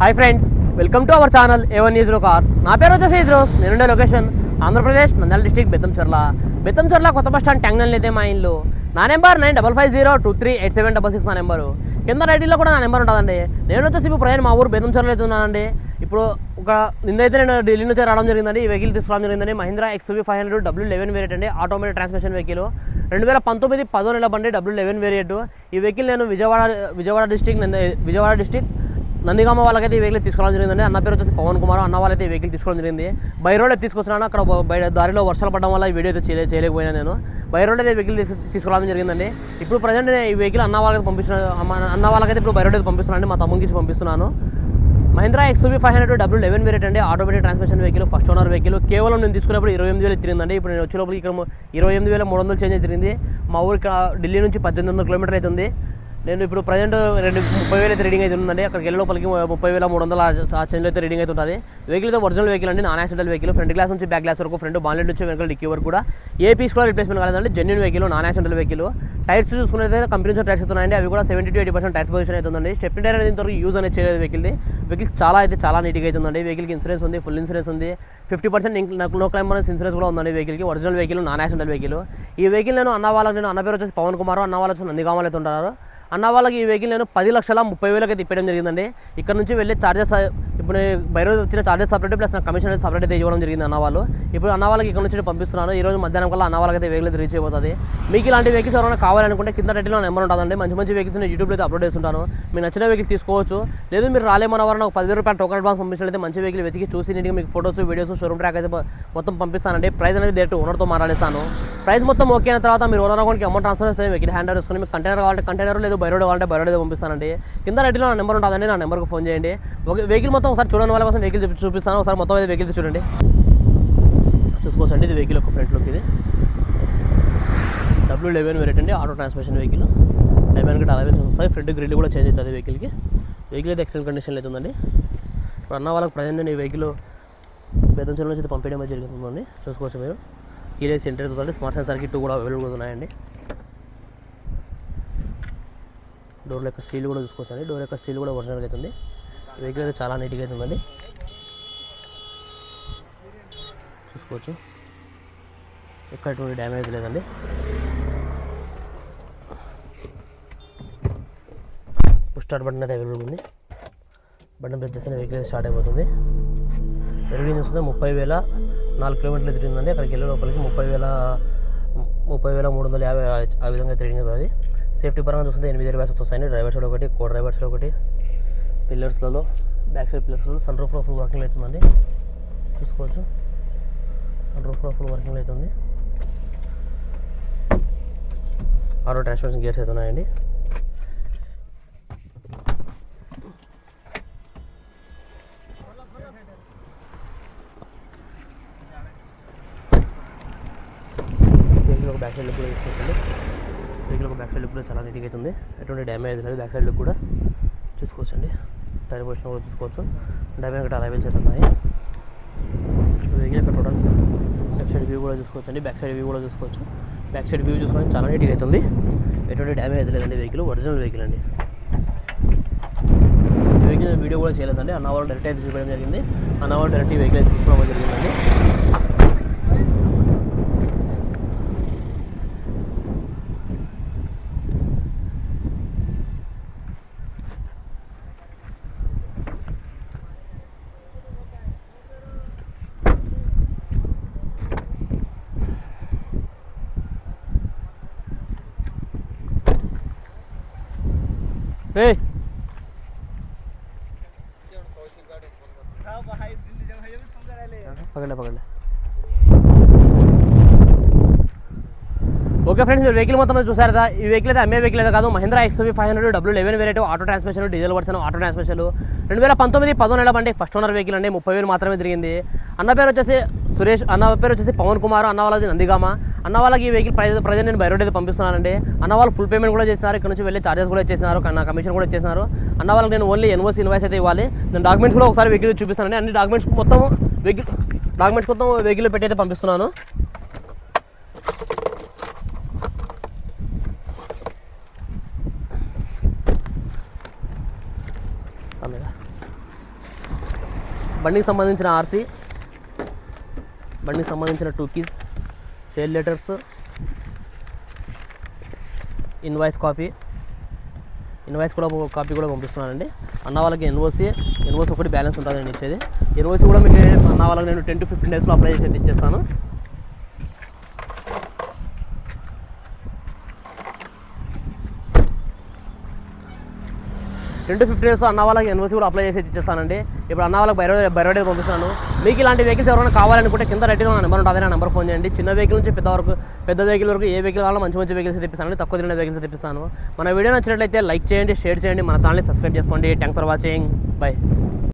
Hi friends welcome to our channel A one news cars నా పేరు వచ్చేసి ఇద్రోస్. నేనుండే లొకేషన్ ఆంధ్రప్రదేశ్ నంద్యాల డిస్టిక్ బెత్తంచర్ల బెత్తంచర్ల కొత్త బస్ స్టాండ్ ట్యాంగ్నల్ అయితే మా ఇల్లు. నా number nine double five zero two three eight seven double six నా నెంబరు కింద ఐటీలో కూడా నా నెంబర్ ఉంటుందండి. నేను వచ్చేసి ఇప్పుడు ప్రయాణం మా ఊరు బెత్తంచర్లో అయితే ఉన్నానండి. ఇప్పుడు ఒక నిన్నైతే నేను ఢిల్లీ నుంచి రావడం జరిగిందండి. ఈ వెహికల్ తీసుకురావడం జరిగిందండి. Mahindra XV five hundred W eleven variant అండి. ఆటోమేటిక్ ట్రాన్స్మిషన్ వెహికల్ రెండు వేల పంతొమ్మిది పదో నెల బండి డబ్ల్యూ లెవెన్ వేరియట్ ఈ వెహికల్ నేను విజయవాడ విజయవాడ డిస్టిక్ విజయవాడ డిస్టిక్ నందిగామ వాళ్ళకైతే ఈ వెహికల్ తీసుకోవడం జరిగిందండి. అన్న పేరు వచ్చేసి పవన్ కుమార్. అన్న వాళ్ళైతే ఈ వెహికల్ తీసుకోవడం జరిగింది. బై రోడ్ అయితే తీసుకొచ్చినాను అక్కడ బయట దారిలో వర్షాలు పడడం వల్ల ఈ వీడియో అయితే చేయలే చేయలేకపోయినా నేను. బై రోడ్ అయితే వెహికల్ తీసు తీసుకురావడం జరిగిందండి. ఇప్పుడు ప్రజెంట్ ఈ వెహికల్ అన్న వాళ్ళకి పంపిస్తున్నాను అన్న వాళ్ళకైతే ఇప్పుడు బై రోడ్ అయితే పంపిస్తున్నాను మా తమ్ముకి పంపిస్తున్నాను. Mahindra XUV five hundred W eleven variant అండి. Automatic transmission vehicle first owner vehicle. కేవలం నేను తీసుకున్నప్పుడు ఇరవై ఎనిమిది వేలు తిరిగిందండి. ఇప్పుడు నేను వచ్చే లోపల ఇక్కడ ఇరవై ఎనిమిది వేల మూడు వందలు చేంజ్ జరిగింది తిరిగింది. మా ఊరికి ఇక్కడ ఢిల్లీ నుంచి పద్దెనిమిది వందల కిలోమీటర్ అవుతుంది. నేను ఇప్పుడు ప్రజెంట్ రెండు ముప్పై వేలు అయితే రీడింగ్ అయితే ఉందండి. అక్కడికి వెళ్ళే లోపలికి ముప్పై వేల మూడు వందల ఆ చేంజ్ అయితే రీడింగ్ అయితే ఉంటుంది. వెహికల్ అయితే ఒరిజినల్ వెహికల్ అండి. Non accidental vehicle front glass నుంచి బ్యాక్ గ్లాస్ వరకు ఫ్రంట్ బాన్లెట్ నుంచి వెనకాల డిక్కీ వరకు కూడా. ఏ పీస్ కూడా రిప్లేస్మెంట్ కాలేదండి. Genuine vehicle non accidental vehicle tyres చూసుకున్నట్లయితే కంపెనీ నుంచి టైర్స్ అవుతున్నాయండి అవి కూడా seventy to eighty percent tyres position అవుతుందండి స్టెప్ టైర్ అనేది ఇంతవరకు యూజ్ అనేది చేయలేదు వెహికల్ది వెహికల్ చాలా అయితే చాలా నీట్గా అవుతుందండి వెహికల్కి ఇన్సూరెన్స్ ఉంది ఫుల్ ఇన్సూరెన్స్ ఉంది. ఫిఫ్టీ పర్సెంట్ నో క్లైమ్ అనేది ఇన్సూరెన్స్ కూడా ఉందండి వెహికల్కి original vehicle non accidental vehicle ఈ వెహికల్ నేను అన్న వాళ్ళకి నేను అన్న పేరు వచ్చేసి పవన్ కుమార్. అన్న వాళ్ళు వచ్చి నందిగామాలు అయితే ఉంటారు. అన్న వాళ్ళకి ఈ వెహికల్ నేను పది లక్షల ముప్పై వేలకి అయితే ఇప్పడం జరిగిందండి. ఇక్కడ నుంచి వెళ్ళే చార్జెస్ ఇప్పుడు బయట వచ్చిన చార్జెస్ సపరేట్ ప్లస్ నా కమిషన్ అయితే సపరేట్ అయితే ఇవ్వడం జరిగింది అన్న వాళ్ళు. ఇప్పుడు అన్న వాళ్ళకి ఇక్కడ నుంచి పంపిస్తున్నాను. ఈ రోజు మధ్యాహ్నం కల్లా అన్న వాళ్ళకి అయితే వెహికల్ అయితే రీచ్ అయిపోతుంది. మీకు ఇలాంటి వెహికల్స్ ఎవరైనా కావాలనుకుంటే కింద రెడ్డిలో నెంబర్ ఉంటుందండి మంచి మంచి వెహికల్స్ నేను యూట్యూబ్లో అయితే అప్లోడ్ చేస్తుంటాను. మీకు నచ్చిన వెహికల్ తీసుకోవచ్చు. లేదు మీరు రాలేమన్న వారు నాకు పదివేల రూపాయలు టోకన్ అడ్వాన్స్ పంపించినట్లయితే మంచి వెహికల్ వెతికి చూసి నీట్గా మీకు ఫోటోస్ వీడియోస్ షోరూమ్ ట్రాక్ అయితే మొత్తం పంపిస్తానండి. ప్రైస్ అనేది డైరెక్ట్ ఓనర్తో మాట్లాడిస్తాను. ప్రైస్ మొత్తం ఓకే అయిన తర్వాత మీరు ఓనర్ అకౌంట్కి అమౌంట్ ట్రాన్స్ఫర్ చేస్తే వెహికల్ హ్యాండ్ ఓవర్ చేసుకుని మీకు కంటైనర్ కావాలంటే కంటైనర్ లేదు బైరోడ్ వాళ్ళంటే బైరోడ్ అయితే పంపిస్తానండి. కింద రెడ్డిలో నా నెంబర్ ఉంటుందండి నా నెంబర్కి ఫోన్ చేయండి. ఒక వెహికల్ మొత్తం ఒకసారి చూడని వాళ్ళ కోసం వెహికల్ చూపిస్తాను. ఒకసారి మొత్తం అయితే వెహికల్ చూడండి. చూసుకోవచ్చు అండి ఇది వెహికల్ ఒక ఫ్రంట్ లుక్ ఇది. డబ్ల్యూ లెవెన్ వేరియట్ అండి ఆటో ట్రాన్స్మిషన్ వెహికల్ లెవెన్ గట్ అలవెన్స్ వస్తాయి ఫ్రంట్ గ్రిల్ కూడా చేంజ్ అవుతుంది వెహికల్కి వెహికల్ అయితే ఎక్సలెంట్ కండిషన్లో అవుతుందండి ఇప్పుడు అన్న వాళ్ళకి ప్రజెంట్ నేను ఈ వెహికల్ బెదంచెల నుంచి అయితే పంపించడం జరుగుతుందండి. చూసుకోవచ్చు మీరు. ఈరే సెంటర్ అవుతుంది స్మార్ట్ సెన్సార్కి టూ కూడా అవైలబుల్ ఉన్నాయండి. డోర్ యొక్క సీల్ కూడా చూసుకోవచ్చు అండి డోర్ యొక్క సీల్ కూడా ఒరిజినల్ అవుతుంది వెహికల్ అయితే చాలా నీట్గా అవుతుందండి చూసుకోవచ్చు. ఎక్కడ ఎటువంటి డ్యామేజ్ లేదండి. స్టార్ట్ బటన్ అయితే అవైలబుల్ ఉంది. బటన్ ప్రెస్ చేస్తే వెహికల్ స్టార్ట్ అయిపోతుంది. రీడింగ్ చూస్తుంది ముప్పై వేల నాలుగు కిలోమీటర్లు తిరిగిందండి అక్కడికి వెళ్ళే లోపలికి ముప్పై వేల ముప్పై వేల మూడు వందల యాభై ఆ- విధంగా తిరిగింది అది. సేఫ్టీ పరంగా చూస్తుంటే ఎనిమిది ఇరవై వస్తాయి డ్రైవర్ సైడ్ ఒకటి కో డ్రైవర్ సైడ్ ఒకటి. పిల్లర్స్లలో బ్యాక్ సైడ్ పిల్లర్స్లో సన్ రూఫ్లో ఫుల్ వర్కింగ్ అవుతుందండి చూసుకోవచ్చు. సన్ రూఫ్లో ఫుల్ వర్కింగ్ అవుతుంది ఆటో ట్రాన్స్మిషన్ గేర్స్ అయితే ఉన్నాయండి. ఒక బ్యాక్ సైడ్ లుక్ కూడా తీసుకోవచ్చండి వెహికల్ ఒక బ్యాక్ సైడ్ లుక్ కూడా చాలా నీట్గా అవుతుంది ఎటువంటి డ్యామేజ్ లేదు. బ్యాక్ సైడ్ లుక్ కూడా చూసుకోవచ్చండి. టైర్ పొజిషన్ కూడా చూసుకోవచ్చు. డ్యామేజ్ గట్రా అలా అయితే ఉన్నాయి. వెహికల్ ఇక్కడ టోటల్ లెఫ్ట్ సైడ్ వ్యూ కూడా చూసుకోవచ్చండి. బ్యాక్ సైడ్ వ్యూ కూడా చూసుకోవచ్చు. బ్యాక్ సైడ్ వ్యూ చూసుకోవడానికి చాలా నీట్గా అవుతుంది ఎటువంటి డ్యామేజ్ లేదండి వెహికల్ ఒరిజినల్ వెహికల్ అండి. వెహికల్ వీడియో కూడా చేయలేదండి. అన్నవాళ్ళు డైరెక్ట్ అయితే చూపించడం జరిగింది. అన్నవాళ్ళు డైరెక్ట్ వెహికల్ అయితే తీసుకోవడం జరిగిందండి. రే పగలే పగలే. ఓకే ఫ్రెండ్స్ మీరు వెహికల్ మొత్తం చూసారు కదా. ఈ వెహికల్ అయితే అమ్మే వెహికల్ అయితే కాదు. Mahindra XV five hundred W eleven variety auto transmission diesel version auto transmission రెండు వేల పంతొమ్మిది పదో నెల బండి ఫస్ట్ ఓనర్ వెహికల్ అండి. ముప్పై వేలు మాత్రమే తిరిగింది. అన్న పేరు వచ్చేసి సురేష్ అన్న పేరు వచ్చేసి పవన్ కుమార్ అన్న వాళ్ళది నందిగామ. అన్న వాళ్ళకి ఈ వెహికల్ ప్రైజ్ ప్రజెంట్ నేను బైరోడ్ అయితే పంపిస్తున్నానండి. అన్న వాళ్ళు ఫుల్ పేమెంట్ కూడా చేస్తున్నారు ఇక్కడ నుంచి వెళ్ళి చార్జెస్ కూడా ఇచ్చేసినారు. నా కమిషన్ కూడా ఇచ్చేసినారు. అన్న వాళ్ళకి నేను ఓన్లీ ఎన్ఓసి ఇన్వాయిస్ అయితే ఇవ్వాలి. నేను డాక్యుమెంట్స్ కూడా ఒకసారి వెహికల్ చూపిస్తానండి. అన్ని డాక్యుమెంట్స్ మొత్తం వెహికల్ డాక్యుమెంట్స్ మొత్తం వెహికల్ పెట్టి అయితే పంపిస్తున్నాను. బండికి సంబంధించిన ఆర్సీ బండికి సంబంధించిన two keys sale letters invoice copy invoice కూడా ఒక కాపీ కూడా పంపిస్తున్నానండి. అన్న వాళ్ళకి ఎన్ఓసి ఎన్ఓసి ఒకటి బ్యాలెన్స్ ఉంటుందండి ఇచ్చేది. ఎన్ఓసి కూడా మీకు అన్న వాళ్ళకి నేను టెన్ టు ఫిఫ్టీన్ డేస్లో అప్లై చేసి ఇచ్చేస్తాను. రెండు ఫిఫ్టీ డేస్ అన్న వాళ్ళకి ఎన్ఓసీ కూడా అప్లై చేసి ఇచ్చేస్తానండి. ఇప్పుడు అన్న వాళ్ళకి బైరో బైరోడే పంపిస్తాను మీకు ఇలాంటి వెహికల్స్ ఎవరైనా కావాలనుకుంటే కింద రెడ్డిగా నా నెంబర్ ఉంటుంది నా నెంబర్ ఫోన్ చేయండి. చిన్న వెహికల్ నుంచి పెద్ద వరకు పెద్ద వెహికల్ వరకు ఏ వెహికల్ కావాలో మంచి మంచి వెహికల్స్ తెప్పిస్తాను తక్కువ తిరిగిన వెహికల్స్ తెప్పిస్తాను. మన వీడియో నచ్చినట్లయితే లైక్ చేయండి షేర్ చేయండి. మన ఛానల్ని సబ్స్క్రైబ్ చేసుకోండి. Thanks for watching bye